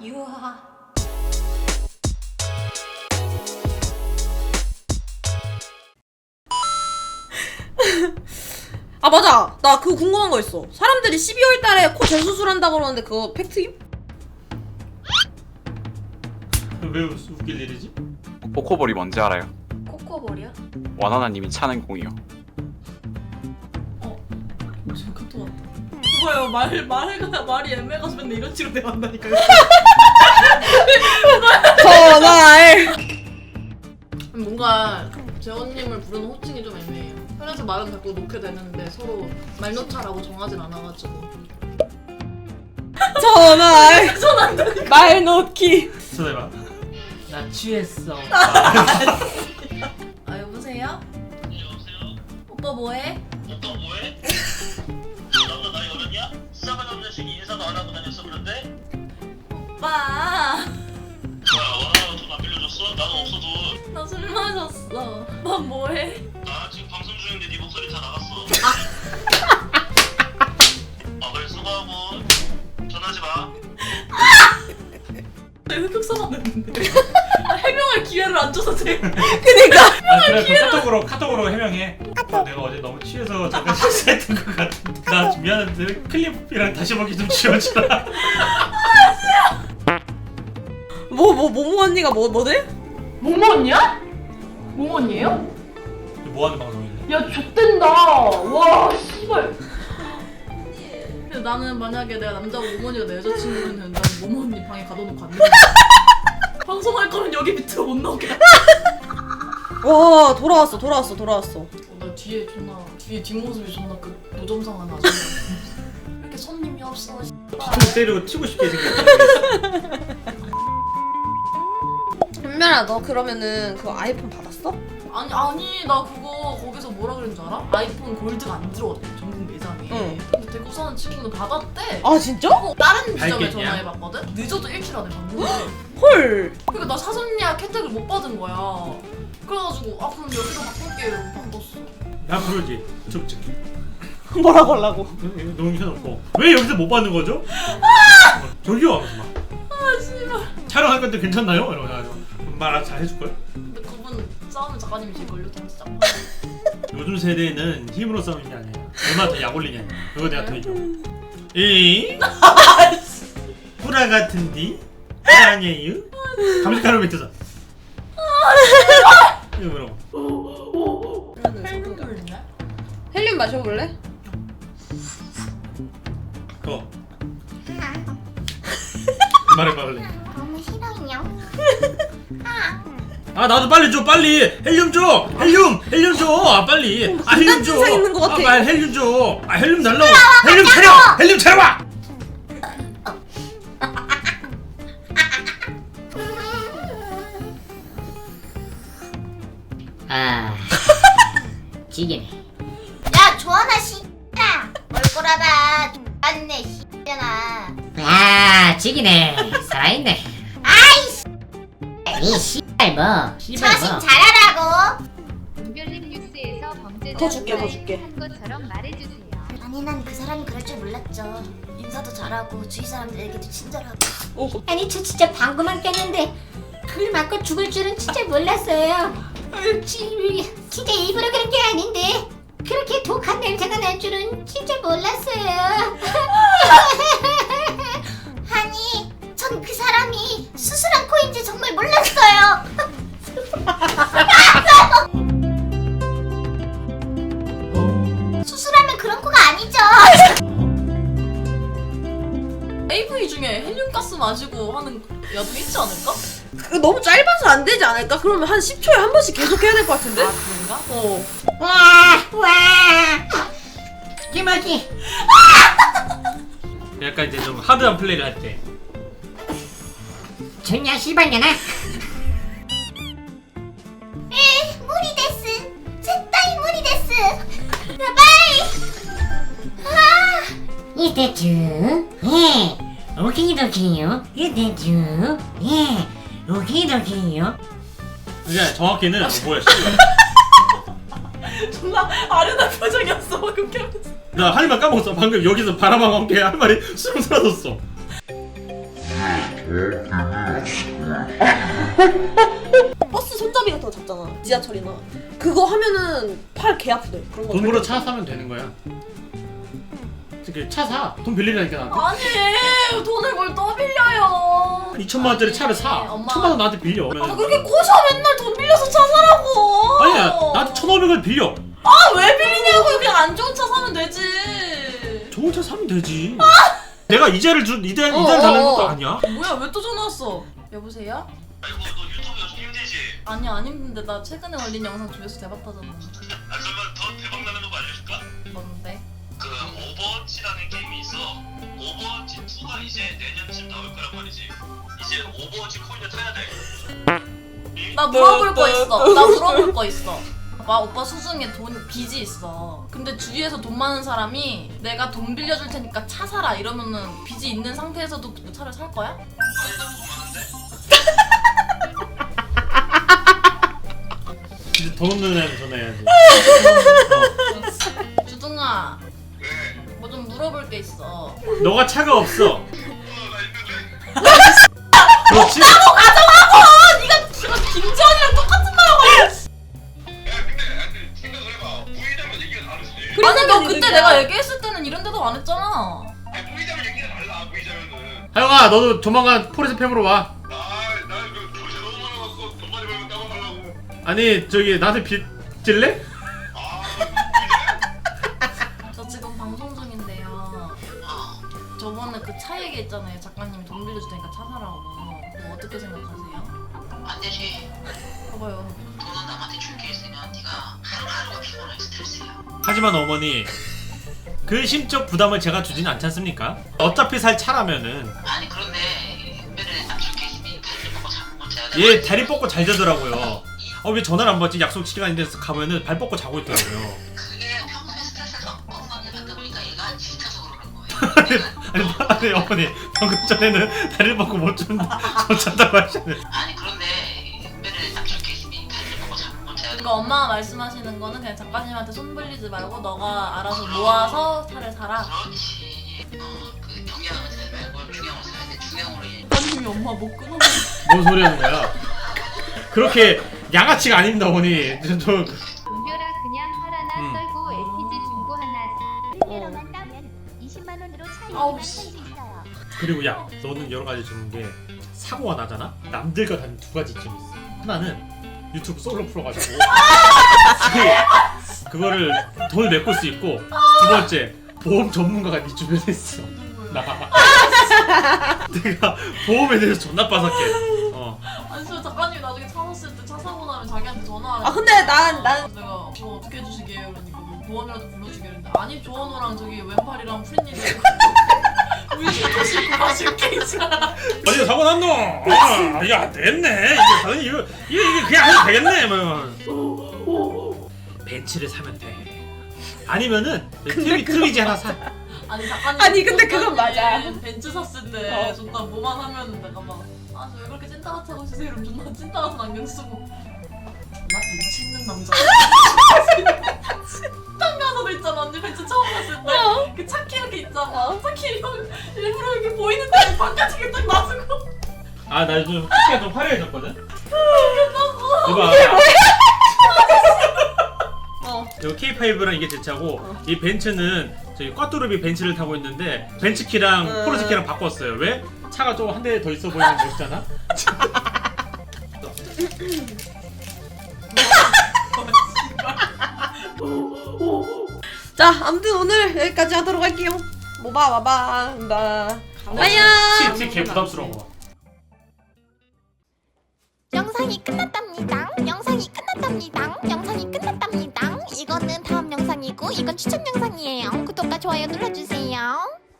유하. 아 맞아 나 그거 궁금한 거 있어 사람들이 12월 달에 코 재수술한다고 그러는데 그거 팩트임? 왜 웃- 웃길 일이지? 코코볼이 뭔지 알아요? 코코볼이야? 원하나님이 차는 공이요. 뭐예요 말, 말해가 말이 애매가서 맨날 이런 식으로 대화한다니까요. 전화해. 뭔가 재원님을 부르는 호칭이 좀 애매해요. 그래서 말은 자꾸 놓게 되는데 서로 말 놓자라고 정하진 않아가지고. 전화해. 말 놓기. 전화해봐. 나 취했어. 아 여보세요? 오빠 뭐해? 나는 없어 돈. 나술 마셨어. 오빠 뭐해? 나 지금 방송 중인데 네 목소리 다 나갔어. 아 그래 수고하고 전화하지 마. 흑역사만 냈는데 해명할 기회를 안 줘서 제아 그래 그 카톡으로 카톡으로 해명해 아, 내가 어제 너무 취해서 잠깐 실수했던 것 같은데 나 미안한데 클립이랑 다시 보기 좀 지워주라 뭐, 뭐, 모모 언니가 뭐, 뭐지? 모모 언니야? 모모 언니예요? 뭐 하는 방송인데 야 좆된다 와 씨발 근데 나는 만약에 내가 남자고 모모 언니가 내 여자친구면 난 모모 언니 방에 가둬놓고 안 돼. 방송할 거면 여기 밑으로 못 나오게. 와, 돌아왔어, 돌아왔어, 돌아왔어. 어, 나 뒤에 존나, 뒤에 뒷모습이 존나 그 노점상한 아줌마. 왜 이렇게 손님이 없어? 좀 때리고 튀고 싶게 생겼다 현면아, 너 그러면은 그 아이폰 받았어? 아니, 아니, 나 그거 거기서 뭐라 그랬는 줄 알아? 아이폰 골드가 안 들어왔대, 전국 매장에. 응. 근데 대구 사는 친구는 받았대. 아 진짜? 어, 다른 지점에 밝겠냐? 전화해봤거든? 늦어도 일주일 안에 받는데 헐. 그러니까 나 사전 예약 혜택을 못 받은 거야 그래가지고 아 그럼 여기로 바꿀게 이러고 바꿨어 나 그러지 쭉쭉 뭐라고 하려고? 너무 켜놓고 왜 여기서 못 받는 거죠? 어, 저기요 하면서 막 아 씨발 촬영할 건데 괜찮나요? 이러고 말잘 해줄걸? 근데 그분 싸우는 작가님이실걸요 진짜 요즘 세대는 힘으로 싸우는 게 아니에요 얼마나 더 약 올리냐 그거 내가 더 이겨 잉? 후라 같은디? 아니에요? 감식하는 밑에서 이거 뭐라고 헬륨도 있네 헬륨 마셔볼래? 그거 말해 말해 너무 싫어요. 아 나도 빨리 줘 빨리. 헬륨 줘 헬륨 헬륨 줘아 빨리. 아 헬륨 줘 증상 있는 것 같아. 아 빨리 헬륨 줘아 헬륨 달라고. 헬륨 차려. 헬륨 차려와 아 지기네 야, 조하나 씨. 야, 뭘 꼬라봐. 안네 씨잖아. 아 지기네. 살아있네 이 씨발 뭐 씨발 처신 뭐 잘하라고. 은별님 뉴스에서 범죄자 더 줄게, 더 줄게. 한 것처럼 말해주세요. 아니, 난 그 사람이 그럴 줄 몰랐죠. 인사도 잘하고 주위 사람들에게도 친절하고. 어, 아니, 저 진짜 방구만 꼈는데 그걸 맞고 죽을 줄은 진짜 몰랐어요. 음, 지- 진짜 일부러 그런 게 아닌데 그렇게 독한 냄새가 날 줄은 진짜 몰랐어요. 아니, 전 그 사람이 수술한 코인지 정말 몰랐어요. 수술하면 그런 코가 아니죠. AV 중에 헬륨가스 마시고 하는 야도 있지 않을까? 그거 너무 짧아서 안 되지 않을까? 그러면 한 10초에 한 번씩 계속 해야 될 것 같은데? 아 그런가? 어. 와, 와. 김어지 약간 이제 좀 하드한 플레이를 할 때 전야 씨발년아? 에, 무리 데스.絶対 무리 데스. 바이. 아, 이대주. 예. 오키도키요. 이대주. 예. 오키도키요. 그러니까 정확히는 뭐야 존나 아련한 표정이었어 방금. 깨면서 나 할 말 까먹었어. 방금 여기서 바람하고 함께 할 말이 수름 사라졌어 버스 손잡이 같은 거 잡잖아. 지하철이나. 그거 하면은 팔 개 아프대. 그런 거. 돈으로 차 사면 되는 거야. 차 사. 돈 빌리라니까 나한테. 아니 돈을 뭘 떠빌려요 2천만 원짜리 차를 사. 엄마. 천만 원 나한테 빌려. 아 그렇게 꼬셔 맨날 돈 빌려서 차 사라고 아니야 나한테 천오백을 빌려. 아 왜 빌리냐고 그냥 안 좋은 차 사면 되지 좋은 차 사면 되지. 내가 이자를 주 이자 어, 이자를 달라는 어, 것도 어. 아니야. 뭐야 왜 또 전화 왔어 여보세요? 아이고 너 유튜브 요즘 힘들지? 아니 안 힘든데 나 최근에 올린 영상 조회수 대박 터졌는데 아 그러면 더 대박 나는 거 알려줄까? 뭔데? 그 오버워치라는 게임이 있어. 오버워치 2가 이제 내년쯤 나올 거란 말이지. 이제 오버워치 코인을 타야 돼. 나 물어볼 거 있어 나 물어볼 거 있어 봐 오빠 수중에 돈 빚이 있어 근데 주위에서 돈 많은 사람이 내가 돈 빌려줄 테니까 차 사라 이러면은 빚이 있는 상태에서도 그 차를 살 거야? 이제 돈 없는 애한테 전화해야지. 주둥아 왜? 뭐좀 물어볼 게 있어 너가 차가 없어. 어, 나 있는데? 그렇지? 지금 김지현이랑 똑 너 그때 그러니까. 내가 얘기했을 때는 이런 데도 안 했잖아 아니 부이자면 얘기가 달라. 부이자면은. 하영아 너도 조만간 포레스 팸으로 와. 아나그 조세 너무 많아갖고 돈 많이 벌면 따먹으려고. 아니 저기 나한테 빚 질래? 아 저 지금 방송 중인데요 저번에 그 차 얘기했잖아요 작가님이 돈 빌려줄 테니까 차 사라고 뭐 어떻게 생각하세요? 안 되지. 봐봐요 하지만 어머니 그 심적 부담을 제가 주진 않지 않습니까? 어차피 살 차라면은 아니 그런데 은별이는 남줄게 있으면 다리를 먹고 잠을 못 자야 돼. 얘 다리 뻗고 잘 자더라고요. 어 왜 전화를 안 받지? 약속 시간인데 가면은 발 뻗고 자고 있더라고요. 그게 평소에 스트레스를 엉망이 받다 보니까 얘가 지쳐서 그러는 거예요. 아니, 아니 어머니 방금 전에는 다리를 뻗고 못 잤는데 못 잤다고 하시네. 아니 그 그러니까 엄마가 말씀하시는 거는 그냥 작가님한테 손 벌리지 말고 너가 알아서 모아서 차를 사라 그렇지. 어그 영양을 사지 말고 중형을 사야 돼. 중형으로 해. 작가님이 엄마 못 끊어 뭔 소리 하는 거야? 그렇게 양아치가 아닙니다 어머니. 저, 저 은별아 그냥 하라나 음. 썰고 LPG 중고 하나 은별이만 따면 20만 원으로 차 아우, 이기만 씨. 살수 있어요. 그리고 야 너는 여러 가지 주는 게 사고가 나잖아. 남들과 다른 두 가지 점이 있어. 하나는 유튜브 솔로 풀어가지고 그, 그거를 돈을 메꿀 수 있고 두 번째 보험 전문가가 네 주변에 있어. 나. 내가 보험에 대해서 존나 빠삭해. 어. 아니 저 작가님이 나중에 차 샀을 때 차 사고 나면 자기한테 전화하래 아, 근데 난- 난- 내가 저 어떻게 해주시게요 이러니까 뭐 보험이라도 불러주겠는데 아니 조원호랑 저기 왼팔이랑 프린님 셔터 신고 가실게 있잖아 어디 사고 났노? 아, 안 되겠네. 이게 사장님 이거 이게, 이게 그냥 해도 되겠네. 뭐. 벤츠를 사면 돼. 아니면은 트리 트리지 하나 사. 아니 작가님 아니, 근데 그건 작가님 맞아. 벤츠 샀을 때 어. 존나 뭐만 하면 내가 막 아 저왜 그렇게 찐따같이 하고 있으세요 이러면 존나 찐따같은 안경 쓰고 나 벤츠 있는 남자 식당 가서도 있잖아 언니 벤츠 처음 봤을 어. 때그 차키 이렇게 있잖아 차키 이거 일부러 이렇게 보이는 데를 바깥쪽에 딱 놔두고 아 나 요즘 키가 좀 화려해졌거든. 이봐. 어. 이거 K5랑 이게 제 차고 이 벤츠는 저기 꽈뚜루비 벤츠를 타고 있는데 벤츠 키랑 음. 포르쉐 키랑 바꿨어요. 왜? 차가 좀 한 대 더 있어 보이는 거 있잖아. 자, 아무튼 오늘 여기까지 하도록 할게요. 모바 와봐. 나. 안녕. 티, 티, 개 부담스러워. 영상이 끝났답니다. 영상이 끝났답니다. 영상이 끝났답니다. 이거는 다음 영상이고 이건 추천 영상이에요. 구독과 좋아요 눌러주세요.